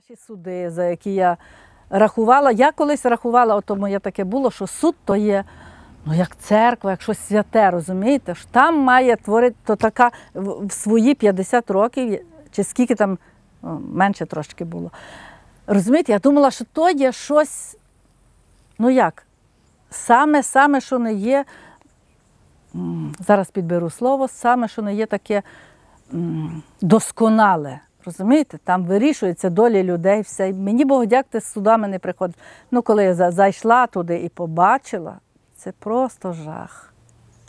Наші суди, за які я рахувала, я колись рахувала, от моє таке було, що суд то є ну, як церква, як щось святе, розумієте? Що там має творити то така в свої 50 років, чи скільки там менше трошки було. Розумієте, я думала, що то є щось, ну як, саме, саме, що не є, зараз підберу слово, саме, що не є таке досконале. Розумієте, там вирішується доля людей, все. Мені Бог дякувати, з судами не приходить. Ну, коли я зайшла туди і побачила, це просто жах.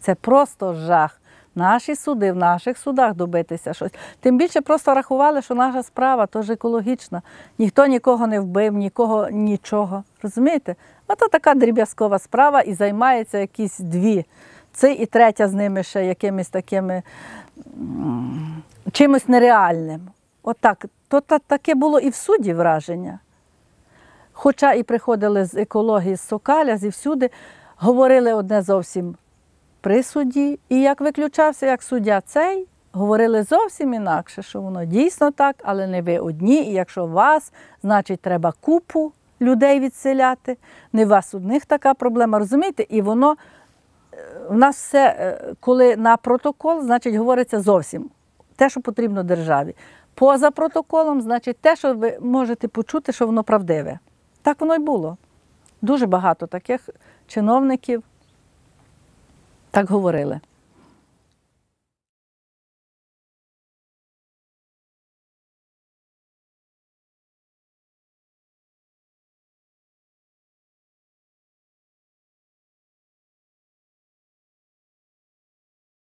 Це просто жах. Наші суди, в наших судах добитися щось. Тим більше просто рахували, що наша справа теж екологічна. Ніхто нікого не вбив, нікого нічого. Розумієте? Ото така дріб'язкова справа і займається якісь дві. Це і третя з ними ще якимись такими чимось нереальним. Отак. То таке було і в суді враження. Хоча і приходили з екології, з Сокаля, зівсюди, говорили одне зовсім при суді. І як виключався, як суддя цей, говорили зовсім інакше, що воно дійсно так, але не ви одні. І якщо вас, значить, треба купу людей відселяти. Не вас одних така проблема, розумієте? І воно е, в нас все, е, коли на протокол, значить, говориться зовсім те, що потрібно державі. Поза протоколом, значить, те, що ви можете почути, що воно правдиве. Так воно й було. Дуже багато таких чиновників так говорили.